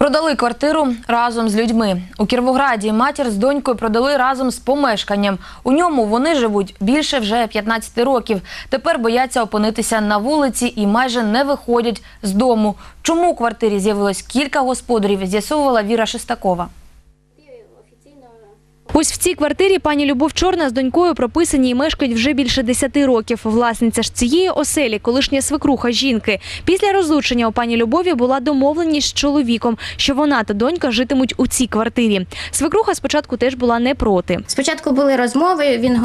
Продали квартиру разом з людьми. У Кірвограді матір з донькою продали разом з помешканням. У ньому вони живуть більше вже 15 років. Тепер бояться опинитися на вулиці і майже не виходять з дому. Чому у квартирі з'явилось кілька господарів, з'ясовувала Віра Шестакова. Ось в цій квартирі пані Любов Чорна з донькою прописані і мешкають вже більше 10 років. Власниця ж цієї оселі, колишня свекруха жінки. Після розлучення у пані Любові була домовленість з чоловіком, що вона та донька житимуть у цій квартирі. Свекруха спочатку теж була не проти. Спочатку були розмови, він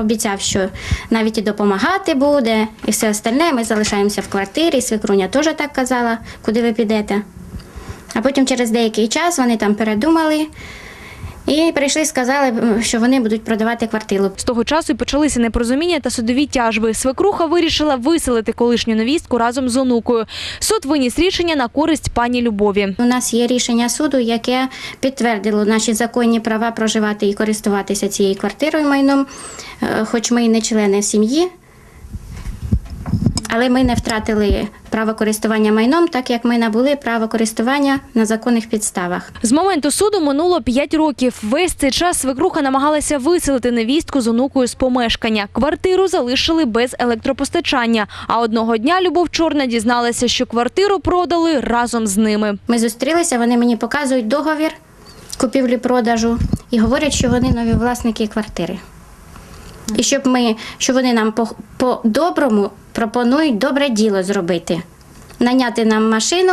обіцяв, що навіть і допомагати буде, і все остальне. Ми залишаємося в квартирі. Свекруня теж так казала, куди ви підете. А потім через деякий час вони там передумали і прийшли, сказали, що вони будуть продавати квартиру. З того часу почалися непорозуміння та судові тяжби. Свекруха вирішила виселити колишню невістку разом з онукою. Суд виніс рішення на користь пані Любові. У нас є рішення суду, яке підтвердило наші законні права проживати і користуватися цією квартирою майном, е, хоч ми і не члени сім'ї. Але ми не втратили право користування майном, так як ми набули право користування на законних підставах. З моменту суду минуло 5 років. Весь цей час свекруха намагалася виселити невістку з онукою з помешкання. Квартиру залишили без електропостачання. А одного дня Любов Чорна дізналася, що квартиру продали разом з ними. Ми зустрілися, вони мені показують договір купівлі-продажу і говорять, що вони нові власники квартири. І щоб ми, що вони нам по- по-доброму пропонують добре діло зробити. Наняти нам машину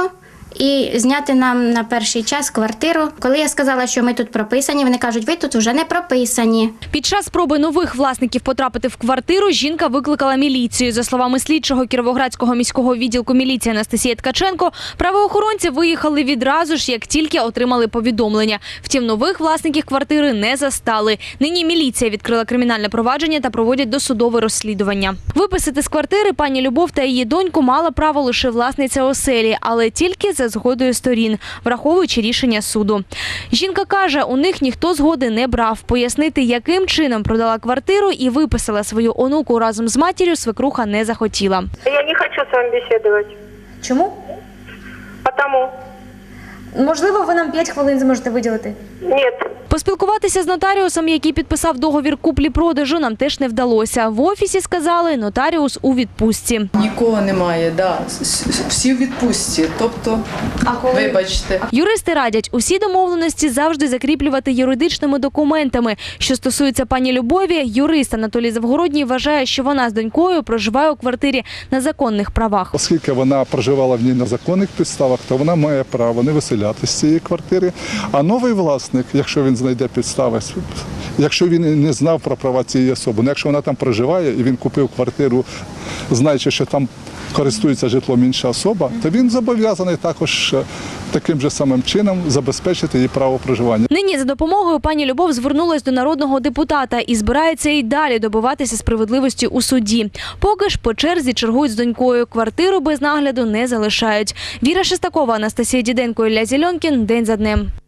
і зняти нам на перший час квартиру. Коли я сказала, що ми тут прописані, вони кажуть, ви тут вже не прописані. Під час спроби нових власників потрапити в квартиру жінка викликала міліцію. За словами слідчого Кіровоградського міського відділку міліції Анастасії Ткаченко, правоохоронці виїхали відразу ж, як тільки отримали повідомлення. Втім, нових власників квартири не застали. Нині міліція відкрила кримінальне провадження та проводять досудове розслідування. Виписати з квартири пані Любов та її доньку мала право лише власниця оселі, але тільки за згодою сторін, враховуючи рішення суду. Жінка каже, у них ніхто згоди не брав. Пояснити, яким чином продала квартиру і виписала свою онуку разом з матір'ю, свекруха не захотіла. Я не хочу з вами бесідувати. Чому? Тому. Можливо, ви нам 5 хвилин зможете виділити. Нет. Поспілкуватися з нотаріусом, який підписав договір куплі-продажу, нам теж не вдалося. В офісі сказали, нотаріус у відпустці. Нікого немає, да. Всі в відпустці. Тобто, А коли вибачте. Юристи радять усі домовленості завжди закріплювати юридичними документами. Що стосується пані Любові, юрист Анатолій Завгородній вважає, що вона з донькою проживає у квартирі на законних правах. Оскільки вона проживала в ній на законних підставах, то вона має право не виселяти з цієї квартири. А новий власник, якщо він знайде підстави, якщо він не знав про права цієї особи, ну якщо вона там проживає і він купив квартиру, знаючи, що там користується житлом інша особа, то він зобов'язаний також е, таким же самим чином забезпечити її право проживання. Нині за допомогою пані Любов звернулась до народного депутата і збирається і далі добиватися справедливості у суді. Поки ж по черзі чергують з донькою. Квартиру без нагляду не залишають. Віра Шестакова, Анастасія Діденко, Ілля Зільонкін. День за днем.